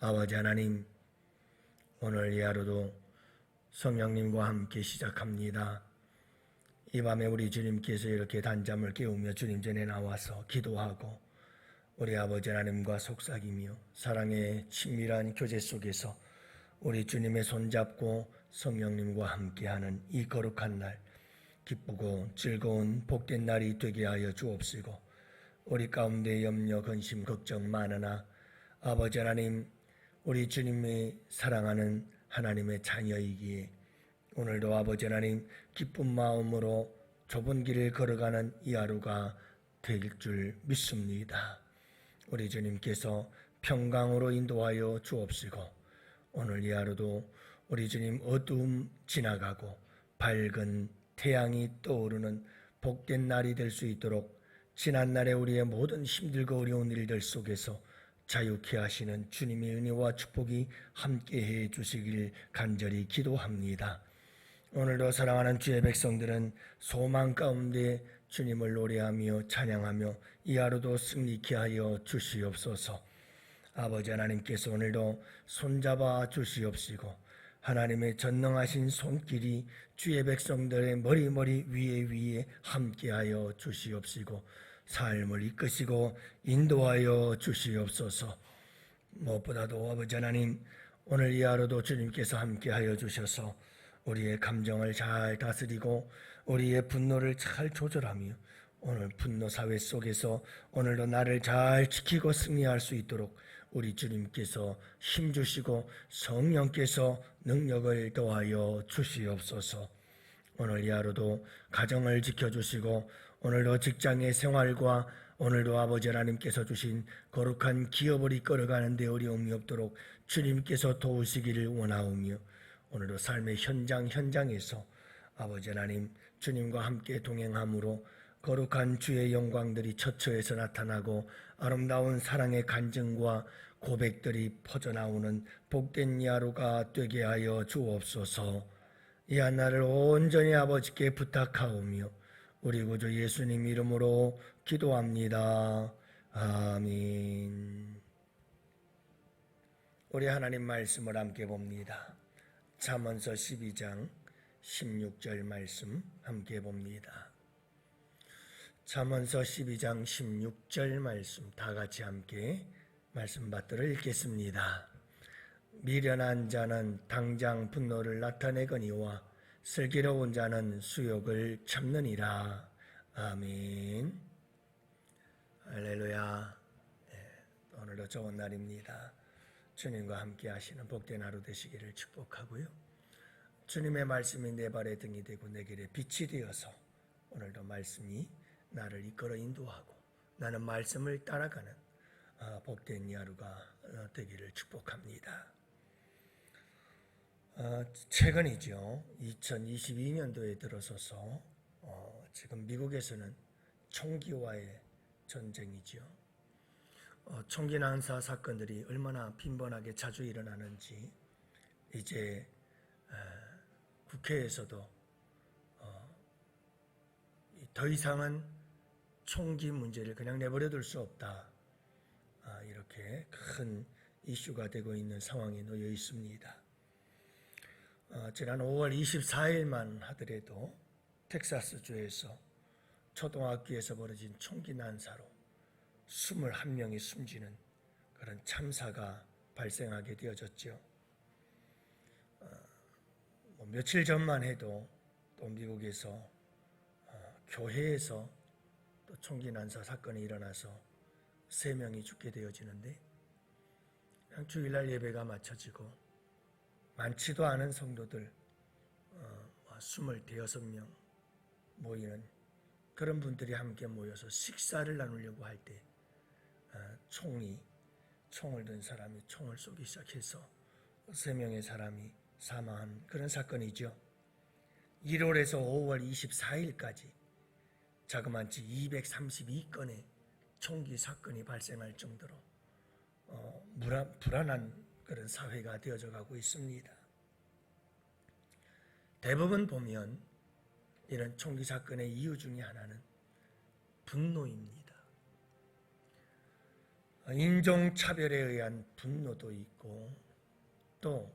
아버지 하나님, 오늘 이 하루도 성령님과 함께 시작합니다. 이 밤에 우리 주님께서 이렇게 단잠을 깨우며 주님 전에 나와서 기도하고 우리 아버지 하나님과 속삭이며 사랑의 친밀한 교제 속에서 우리 주님의 손잡고 성령님과 함께하는 이 거룩한 날 기쁘고 즐거운 복된 날이 되게 하여 주옵시고 우리 가운데 염려 근심 걱정 많으나 아버지 하나님 우리 주님이 사랑하는 하나님의 자녀이기에 오늘도 아버지 하나님 기쁜 마음으로 좁은 길을 걸어가는 이 하루가 될 줄 믿습니다. 우리 주님께서 평강으로 인도하여 주옵시고 오늘 이 하루도 우리 주님 어두움 지나가고 밝은 태양이 떠오르는 복된 날이 될 수 있도록 지난날에 우리의 모든 힘들고 어려운 일들 속에서 자유케 하시는 주님의 은혜와 축복이 함께해 주시길 간절히 기도합니다. 오늘도 사랑하는 주의 백성들은 소망 가운데 주님을 노래하며 찬양하며 이 하루도 승리케 하여 주시옵소서. 아버지 하나님께서 오늘도 손잡아 주시옵시고 하나님의 전능하신 손길이 주의 백성들의 머리머리 위에 위에 함께하여 주시옵시고 삶을 이끄시고 인도하여 주시옵소서. 무엇보다도 아버지 하나님 오늘 이 하루도 주님께서 함께하여 주셔서 우리의 감정을 잘 다스리고 우리의 분노를 잘 조절하며 오늘 분노 사회 속에서 오늘도 나를 잘 지키고 승리할 수 있도록 우리 주님께서 힘 주시고 성령께서 능력을 더하여 주시옵소서. 오늘 이 하루도 가정을 지켜주시고 오늘도 직장의 생활과 오늘도 아버지 하나님께서 주신 거룩한 기업을 이끌어가는 데 어려움이 없도록 주님께서 도우시기를 원하오며 오늘도 삶의 현장 현장에서 아버지 하나님 주님과 함께 동행함으로 거룩한 주의 영광들이 처처에서 나타나고 아름다운 사랑의 간증과 고백들이 퍼져나오는 복된 야루가 되게 하여 주옵소서. 이 한날을 온전히 아버지께 부탁하오며 우리 구주 예수님 이름으로 기도합니다. 아멘. 우리 하나님 말씀을 함께 봅니다. 잠언서 12장 16절 말씀 함께 봅니다. 잠언서 12장 16절 말씀 다 같이 함께 말씀 받들어 읽겠습니다. 미련한 자는 당장 분노를 나타내거니와 슬기로운 자는 수욕을 참느니라. 아멘. 할렐루야. 네, 오늘도 좋은 날입니다. 주님과 함께 하시는 복된 하루 되시기를 축복하고요. 주님의 말씀이 내 발의 등이 되고 내 길에 빛이 되어서 오늘도 말씀이 나를 이끌어 인도하고 나는 말씀을 따라가는 아, 복된 이 하루가 어, 되기를 축복합니다. 어, 최근이죠. 2022년도에 들어서서 어, 지금 미국에서는 총기와의 전쟁이죠. 어, 총기 난사 사건들이 얼마나 빈번하게 자주 일어나는지 이제 에, 국회에서도 어, 이더 이상은 총기 문제를 그냥 내버려둘 수 없다. 아, 이렇게 큰 이슈가 되고 있는 상황에 놓여 있습니다. 어, 지난 5월 24일만 하더라도 텍사스주에서 초등학교에서 벌어진 총기 난사로 21명이 숨지는 그런 참사가 발생하게 되어졌죠. 어, 뭐 며칠 전만 해도 또 미국에서 어, 교회에서 또 총기 난사 사건이 일어나서 세 명이 죽게 되어지는데 주일날 예배가 마쳐지고 많지도 않은 성도들 어, 26명 모이는 그런 분들이 함께 모여서 식사를 나누려고 할때 어, 총이 총을 든 사람이 총을 쏘기 시작해서 세 명의 사람이 사망한 그런 사건이죠. 1월에서 5월 24일까지 자그마치 232건의 총기 사건이 발생할 정도로 어, 불안, 불안한 그런 사회가 되어져 가고 있습니다. 대부분 보면 이런 총기 사건의 이유 중에 하나는 분노입니다. 인종차별에 의한 분노도 있고 또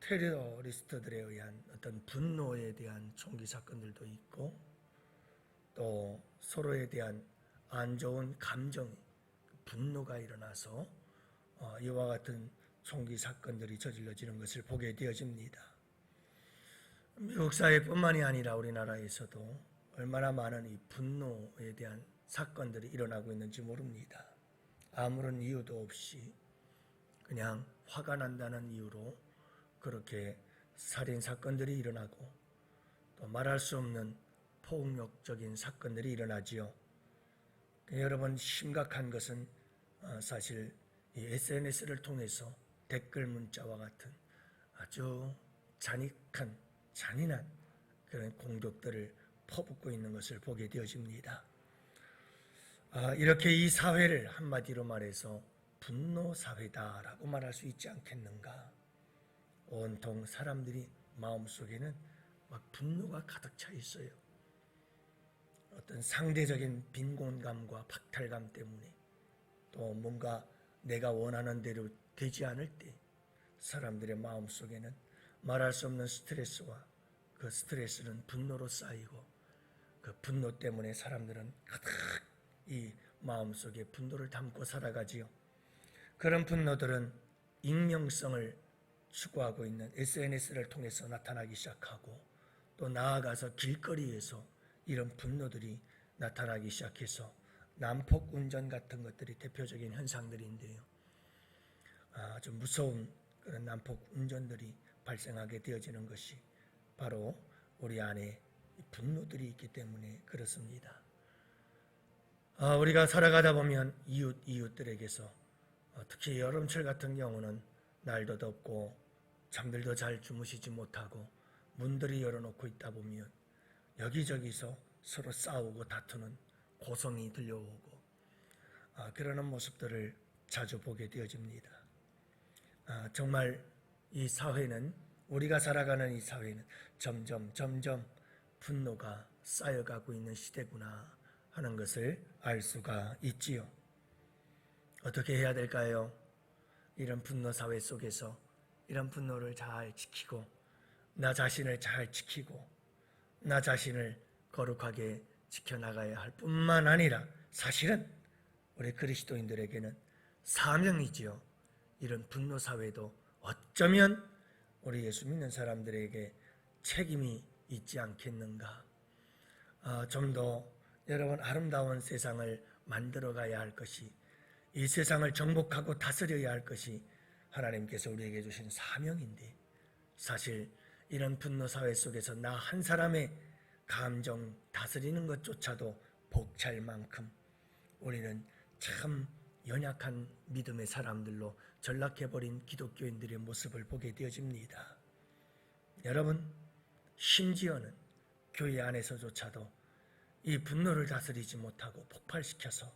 테러리스트들에 의한 어떤 분노에 대한 총기 사건들도 있고 또 서로에 대한 안 좋은 감정, 분노가 일어나서 어, 이와 같은 총기 사건들이 저질러지는 것을 보게 되어집니다. 미국 사회뿐만이 아니라 우리나라에서도 얼마나 많은 이 분노에 대한 사건들이 일어나고 있는지 모릅니다. 아무런 이유도 없이 그냥 화가 난다는 이유로 그렇게 살인 사건들이 일어나고 또 말할 수 없는 폭력적인 사건들이 일어나지요. 여러분 심각한 것은 어, 사실 이 SNS를 통해서 댓글 문자와 같은 아주 잔익한 잔인한 그런 공격들을 퍼붓고 있는 것을 보게 되어집니다. 아, 이렇게 이 사회를 한마디로 말해서 분노 사회다라고 말할 수 있지 않겠는가? 온통 사람들이 마음속에는 막 분노가 가득 차 있어요. 어떤 상대적인 빈곤감과 박탈감 때문에 또 뭔가 내가 원하는 대로 되지 않을 때 사람들의 마음 속에는 말할 수 없는 스트레스와 그 스트레스는 분노로 쌓이고 그 분노 때문에 사람들은 가득 이 마음 속에 분노를 담고 살아가지요. 그런 분노들은 익명성을 추구하고 있는 SNS를 통해서 나타나기 시작하고 또 나아가서 길거리에서 이런 분노들이 나타나기 시작해서 난폭 운전 같은 것들이 대표적인 현상들인데요. 아주 무서운 그런 난폭 운전들이 발생하게 되어지는 것이 바로 우리 안에 분노들이 있기 때문에 그렇습니다. 아, 우리가 살아가다 보면 이웃 이웃들에게서 어, 특히 여름철 같은 경우는 날도 덥고 잠들도 잘 주무시지 못하고 문들이 열어놓고 있다 보면 여기저기서 서로 싸우고 다투는 고성이 들려오고 아, 그러는 모습들을 자주 보게 되어집니다. 아, 정말 이 사회는 우리가 살아가는 이 사회는 점점 점점 분노가 쌓여가고 있는 시대구나 하는 것을 알 수가 있지요. 어떻게 해야 될까요? 이런 분노 사회 속에서 이런 분노를 잘 지키고 나 자신을 잘 지키고 나 자신을 거룩하게 지켜나가야 할 뿐만 아니라 사실은 우리 그리스도인들에게는 사명이지요. 이런 분노 사회도 어쩌면 우리 예수 믿는 사람들에게 책임이 있지 않겠는가. 아, 좀더 여러분 아름다운 세상을 만들어 가야 할 것이 이 세상을 정복하고 다스려야 할 것이 하나님께서 우리에게 주신 사명인데 사실 이런 분노 사회 속에서 나 한 사람의 감정 다스리는 것조차도 벅찰 만큼 우리는 참 연약한 믿음의 사람들로 전락해버린 기독교인들의 모습을 보게 되어집니다. 여러분, 심지어는 교회 안에서조차도 이 분노를 다스리지 못하고 폭발시켜서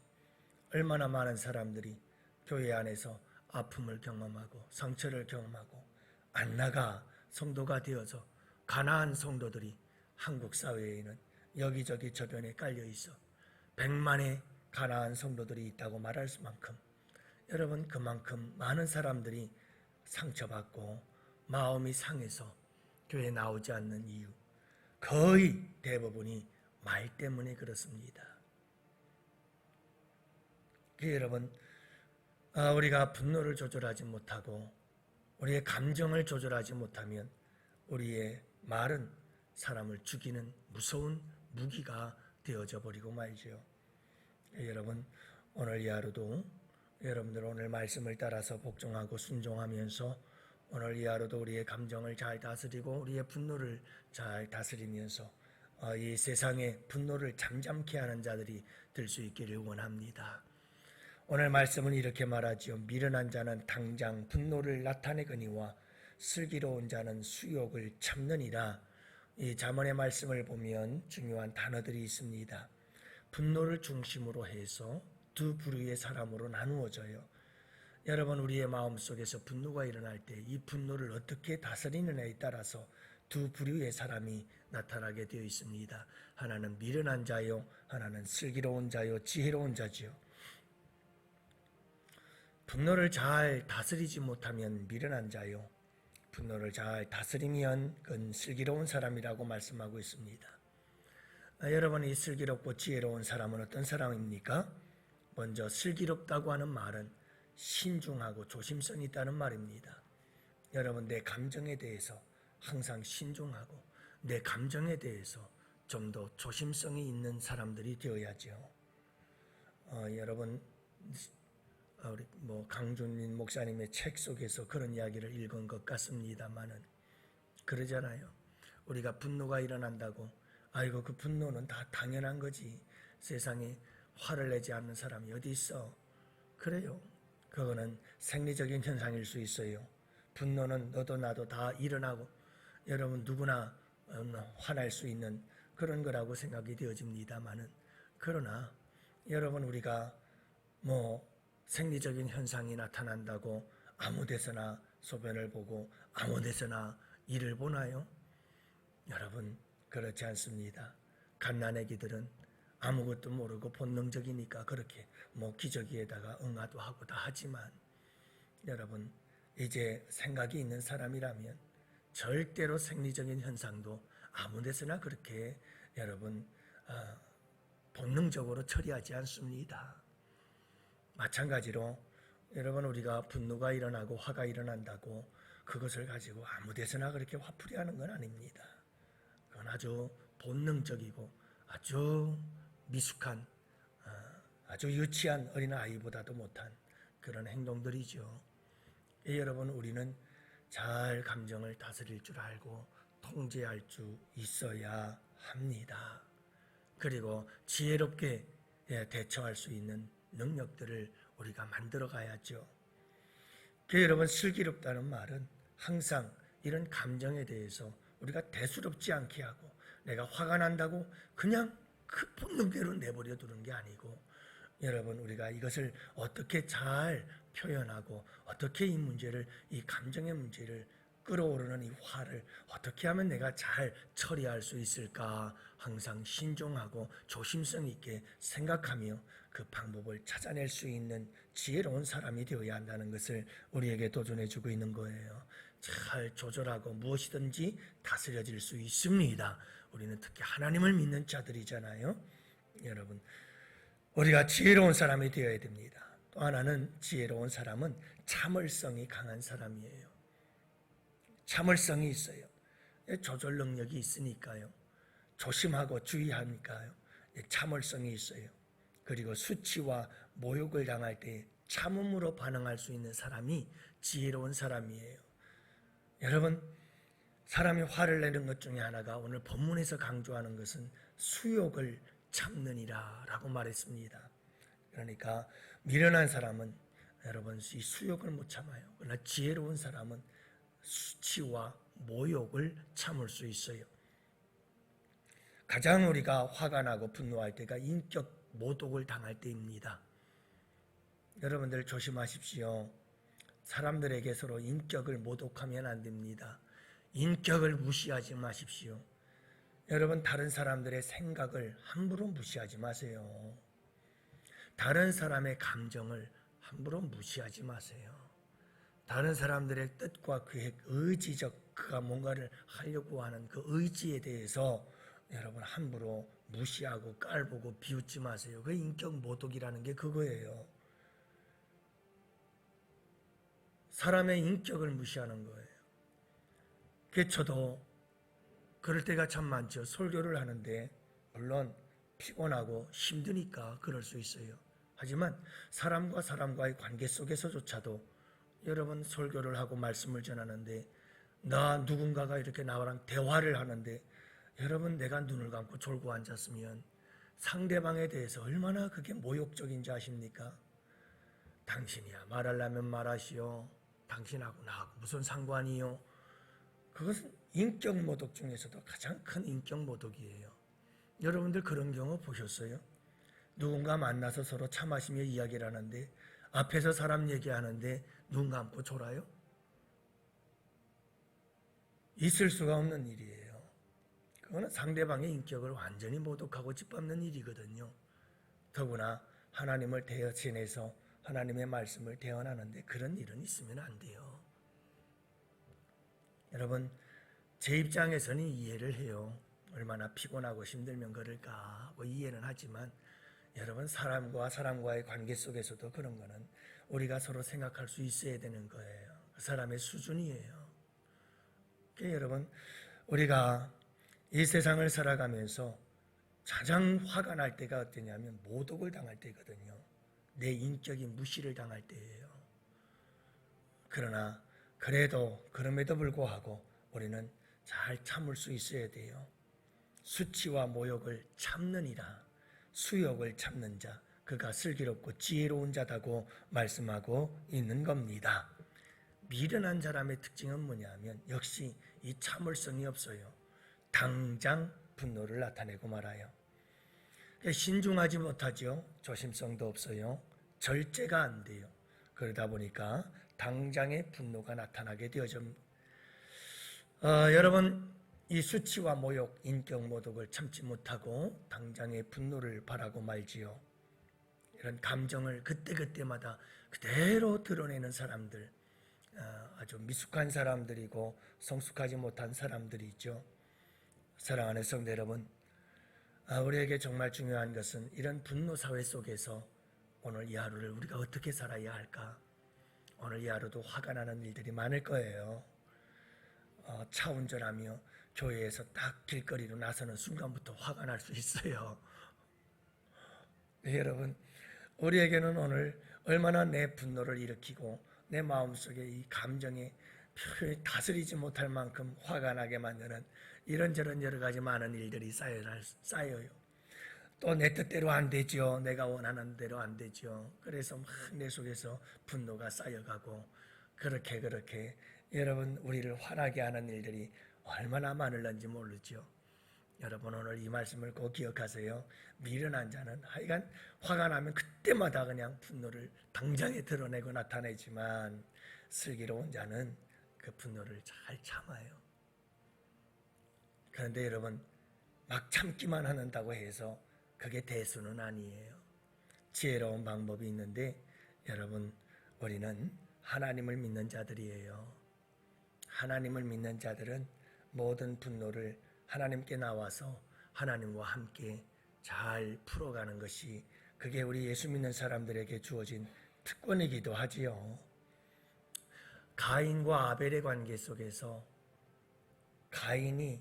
얼마나 많은 사람들이 교회 안에서 아픔을 경험하고 상처를 경험하고 안 나가 성도가 되어서 가나안 성도들이 한국 사회에는 여기저기 저변에 깔려 있어 백만의 가나안 성도들이 있다고 말할 수만큼 여러분 그만큼 많은 사람들이 상처받고 마음이 상해서 교회 나오지 않는 이유 거의 대부분이 말 때문에 그렇습니다. 그 여러분, 아, 우리가 분노를 조절하지 못하고 우리의 감정을 조절하지 못하면 우리의 말은 사람을 죽이는 무서운 무기가 되어져 버리고 말죠. 여러분, 오늘 이 하루도 여러분들 오늘 말씀을 따라서 복종하고 순종하면서 오늘 이 하루도 우리의 감정을 잘 다스리고 우리의 분노를 잘 다스리면서 어, 이 세상의 분노를 잠잠케 하는 자들이 될 수 있기를 원합니다. 오늘 말씀은 이렇게 말하지요. 미련한 자는 당장 분노를 나타내거니와 슬기로운 자는 수욕을 참느니라. 이 자문의 말씀을 보면 중요한 단어들이 있습니다. 분노를 중심으로 해서 두 부류의 사람으로 나누어져요. 여러분 우리의 마음 속에서 분노가 일어날 때 이 분노를 어떻게 다스리느냐에 따라서 두 부류의 사람이 나타나게 되어 있습니다. 하나는 미련한 자요, 하나는 슬기로운 자요, 지혜로운 자지요. 분노를 잘 다스리지 못하면 미련한 자요. 분노를 잘 다스리면 그건 슬기로운 사람이라고 말씀하고 있습니다. 아, 여러분 이 슬기롭고 지혜로운 사람은 어떤 사람입니까? 먼저 슬기롭다고 하는 말은 신중하고 조심성이 있다는 말입니다. 여러분 내 감정에 대해서 항상 신중하고 내 감정에 대해서 좀 더 조심성이 있는 사람들이 되어야죠. 어, 여러분 어, 우리 뭐 강준민 목사님의 책 속에서 그런 이야기를 읽은 것 같습니다만은 그러잖아요. 우리가 분노가 일어난다고 아이고 그 분노는 다 당연한 거지. 세상에 화를 내지 않는 사람이 어디 있어? 그래요. 그거는 생리적인 현상일 수 있어요. 분노는 너도 나도 다 일어나고 여러분 누구나 음, 화날 수 있는 그런 거라고 생각이 되어집니다만은 그러나 여러분 우리가 뭐 생리적인 현상이 나타난다고 아무 데서나 소변을 보고 아무 데서나 일을 보나요? 여러분 그렇지 않습니다. 갓난애기들은 아무것도 모르고 본능적이니까 그렇게 뭐 기저귀에다가 응아도 하고 다 하지만 여러분 이제 생각이 있는 사람이라면 절대로 생리적인 현상도 아무 데서나 그렇게 여러분 아, 본능적으로 처리하지 않습니다. 마찬가지로 여러분 우리가 분노가 일어나고 화가 일어난다고 그것을 가지고 아무 데서나 그렇게 화풀이 하는 건 아닙니다. 그건 아주 본능적이고 아주 미숙한 아, 아주 유치한 어린 아이보다도 못한 그런 행동들이죠. 예, 여러분 우리는 잘 감정을 다스릴 줄 알고 통제할 수 있어야 합니다. 그리고 지혜롭게 예, 대처할 수 있는 능력들을 우리가 만들어 가야죠. 그 여러분 슬기롭다는 말은 항상 이런 감정에 대해서 우리가 대수롭지 않게 하고 내가 화가 난다고 그냥 그 본능대로 내버려 두는 게 아니고 여러분 우리가 이것을 어떻게 잘 표현하고 어떻게 이 문제를 이 감정의 문제를 끌어오르는 이 화를 어떻게 하면 내가 잘 처리할 수 있을까 항상 신중하고 조심성 있게 생각하며 그 방법을 찾아낼 수 있는 지혜로운 사람이 되어야 한다는 것을 우리에게 도전해 주고 있는 거예요. 잘 조절하고 무엇이든지 다스려질 수 있습니다. 우리는 특히 하나님을 믿는 자들이잖아요. 여러분, 우리가 지혜로운 사람이 되어야 됩니다. 또 하나는 지혜로운 사람은 참을성이 강한 사람이에요. 참을성이 있어요. 조절 능력이 있으니까요. 조심하고 주의하니까요. 참을성이 있어요. 그리고 수치와 모욕을 당할 때 참음으로 반응할 수 있는 사람이 지혜로운 사람이에요. 여러분, 사람이 화를 내는 것 중에 하나가 오늘 본문에서 강조하는 것은 수욕을 참느니라 라고 말했습니다. 그러니까 미련한 사람은 여러분 이 수욕을 못 참아요. 그러나 지혜로운 사람은 수치와 모욕을 참을 수 있어요. 가장 우리가 화가 나고 분노할 때가 인격 모독을 당할 때입니다. 여러분들 조심하십시오. 사람들에게 서로 인격을 모독하면 안 됩니다. 인격을 무시하지 마십시오. 여러분 다른 사람들의 생각을 함부로 무시하지 마세요. 다른 사람의 감정을 함부로 무시하지 마세요. 다른 사람들의 뜻과 계획, 의지적 그가 뭔가를 하려고 하는 그 의지에 대해서 여러분 함부로 무시하고 깔보고 비웃지 마세요. 그 인격 모독이라는 게 그거예요. 사람의 인격을 무시하는 거예요. 그 저도 그럴 때가 참 많죠. 설교를 하는데 물론 피곤하고 힘드니까 그럴 수 있어요. 하지만 사람과 사람과의 관계 속에서조차도 여러분 설교를 하고 말씀을 전하는데 나 누군가가 이렇게 나랑 대화를 하는데 여러분 내가 눈을 감고 졸고 앉았으면 상대방에 대해서 얼마나 그게 모욕적인지 아십니까? 당신이야 말하려면 말하시오. 당신하고 나하고 무슨 상관이요? 그것은 인격 모독 중에서도 가장 큰 인격 모독이에요. 여러분들 그런 경우 보셨어요? 누군가 만나서 서로 차 마시며 이야기를 하는데 앞에서 사람 얘기하는데 눈 감고 졸아요? 있을 수가 없는 일이에요. 그거는 상대방의 인격을 완전히 모독하고 짓밟는 일이거든요. 더구나 하나님을 대여 지내서 하나님의 말씀을 대언하는데 그런 일은 있으면 안 돼요. 여러분 제 입장에서는 이해를 해요. 얼마나 피곤하고 힘들면 그럴까 하고 이해는 하지만 여러분 사람과 사람과의 관계 속에서도 그런 거는 우리가 서로 생각할 수 있어야 되는 거예요. 그 사람의 수준이에요. 그러니까 여러분 우리가 이 세상을 살아가면서 가장 화가 날 때가 어떠냐면 모독을 당할 때거든요. 내 인격이 무시를 당할 때예요. 그러나 그래도 그럼에도 불구하고 우리는 잘 참을 수 있어야 돼요. 수치와 모욕을 참느니라 수욕을 참는 자 그가 슬기롭고 지혜로운 자다고 말씀하고 있는 겁니다. 미련한 사람의 특징은 뭐냐면 역시 이 참을성이 없어요. 당장 분노를 나타내고 말아요. 신중하지 못하죠. 조심성도 없어요. 절제가 안 돼요. 그러다 보니까 당장의 분노가 나타나게 되어져. 어, 여러분 이 수치와 모욕, 인격 모독을 참지 못하고 당장의 분노를 바라고 말지요. 이런 감정을 그때그때마다 그대로 드러내는 사람들, 어, 아주 미숙한 사람들이고 성숙하지 못한 사람들이 있죠. 사랑하는 성도 여러분, 아, 우리에게 정말 중요한 것은 이런 분노 사회 속에서 오늘 이 하루를 우리가 어떻게 살아야 할까? 오늘 이 하루도 화가 나는 일들이 많을 거예요. 어, 차 운전하며 교회에서 딱 길거리로 나서는 순간부터 화가 날 수 있어요. 네, 여러분, 우리에게는 오늘 얼마나 내 분노를 일으키고 내 마음속에 이 감정에 표현이 다스리지 못할 만큼 화가 나게 만드는 이런저런 여러 가지 많은 일들이 쌓여요. 또 내 뜻대로 안 되죠. 내가 원하는 대로 안 되죠. 그래서 막 내 속에서 분노가 쌓여가고 그렇게 그렇게 여러분 우리를 화나게 하는 일들이 얼마나 많을런지 모르죠. 여러분 오늘 이 말씀을 꼭 기억하세요. 미련한 자는 하여간 화가 나면 그때마다 그냥 분노를 당장에 드러내고 나타내지만 슬기로운 자는 그 분노를 잘 참아요. 그런데 여러분 막 참기만 하는다고 해서 그게 대수는 아니에요. 지혜로운 방법이 있는데 여러분 우리는 하나님을 믿는 자들이에요. 하나님을 믿는 자들은 모든 분노를 하나님께 나와서 하나님과 함께 잘 풀어가는 것이 그게 우리 예수 믿는 사람들에게 주어진 특권이기도 하지요. 가인과 아벨의 관계 속에서 가인이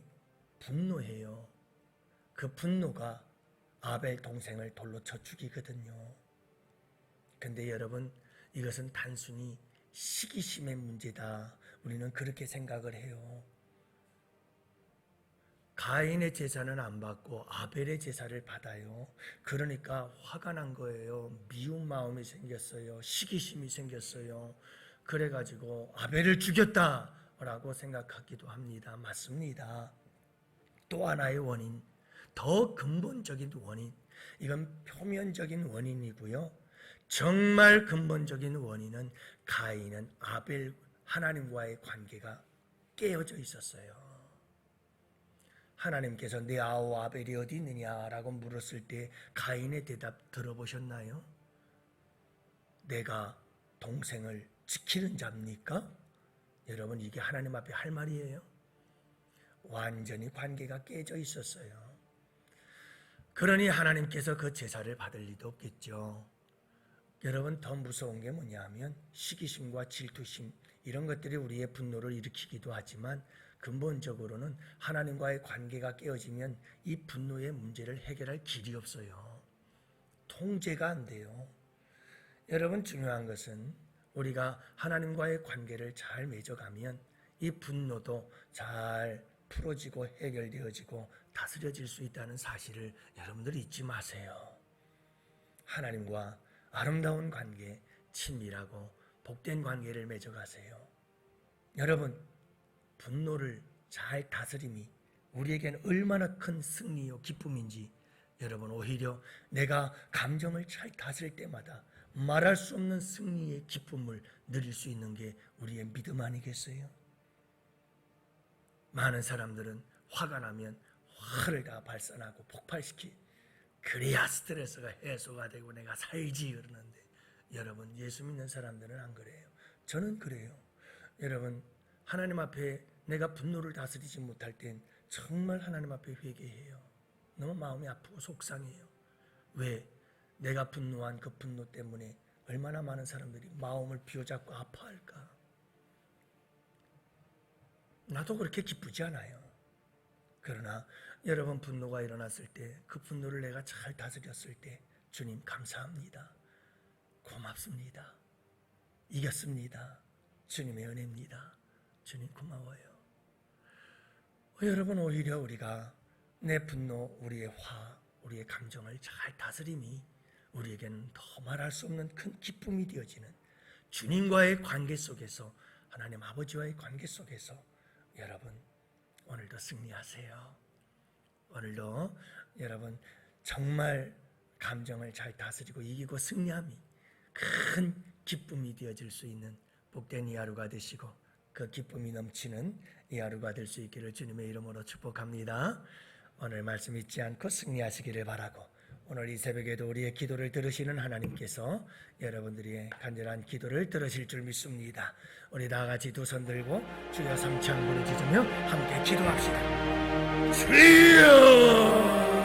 분노해요. 그 분노가 아벨 동생을 돌로 쳐 죽이거든요. 근데 여러분, 이것은 단순히 시기심의 문제다. 우리는 그렇게 생각을 해요. 가인의 제사는 안 받고 아벨의 제사를 받아요. 그러니까 화가 난 거예요. 미운 마음이 생겼어요. 시기심이 생겼어요. 그래가지고 아벨을 죽였다라고 생각하기도 합니다. 맞습니다. 또 하나의 원인, 더 근본적인 원인, 이건 표면적인 원인이고요. 정말 근본적인 원인은 가인은 아벨 하나님과의 관계가 깨어져 있었어요. 하나님께서 내 아우 아벨이 어디 있느냐라고 물었을 때 가인의 대답 들어보셨나요? 내가 동생을 지키는 자입니까? 여러분 이게 하나님 앞에 할 말이에요. 완전히 관계가 깨져 있었어요. 그러니 하나님께서 그 제사를 받을 리도 없겠죠. 여러분 더 무서운 게 뭐냐면 시기심과 질투심 이런 것들이 우리의 분노를 일으키기도 하지만 근본적으로는 하나님과의 관계가 깨어지면 이 분노의 문제를 해결할 길이 없어요. 통제가 안 돼요. 여러분 중요한 것은 우리가 하나님과의 관계를 잘 맺어가면 이 분노도 잘 풀어지고 해결되어지고 다스려질 수 있다는 사실을 여러분들 잊지 마세요. 하나님과 아름다운 관계, 친밀하고 복된 관계를 맺어가세요. 여러분, 분노를 잘 다스림이 우리에게는 얼마나 큰 승리요 기쁨인지 여러분 오히려 내가 감정을 잘 다스릴 때마다 말할 수 없는 승리의 기쁨을 누릴 수 있는 게 우리의 믿음 아니겠어요? 많은 사람들은 화가 나면 화를 다 발산하고 폭발시키 그래야 스트레스가 해소가 되고 내가 살지 그러는데 여러분 예수 믿는 사람들은 안 그래요. 저는 그래요. 여러분 하나님 앞에 내가 분노를 다스리지 못할 땐 정말 하나님 앞에 회개해요. 너무 마음이 아프고 속상해요. 왜? 내가 분노한 그 분노 때문에 얼마나 많은 사람들이 마음을 비워잡고 아파할까? 나도 그렇게 기쁘지 않아요. 그러나 여러분 분노가 일어났을 때 그 분노를 내가 잘 다스렸을 때 주님 감사합니다. 고맙습니다. 이겼습니다. 주님의 은혜입니다. 주님 고마워요. 어, 여러분 오히려 우리가 내 분노, 우리의 화, 우리의 감정을 잘 다스림이 우리에게는 더 말할 수 없는 큰 기쁨이 되어지는 주님과의 관계 속에서 하나님 아버지와의 관계 속에서 여러분 오늘도 승리하세요. 오늘도 여러분 정말 감정을 잘 다스리고 이기고 승리함이 큰 기쁨이 되어질 수 있는 복된 이 하루가 되시고 그 기쁨이 넘치는 이 하루가 될 수 있기를 주님의 이름으로 축복합니다. 오늘 말씀 잊지 않고 승리하시기를 바라고 오늘 이 새벽에도 우리의 기도를 들으시는 하나님께서 여러분들의 간절한 기도를 들으실 줄 믿습니다. 우리 다 같이 두 손 들고 주여 삼창 부르짖으며 함께 기도합시다. 주여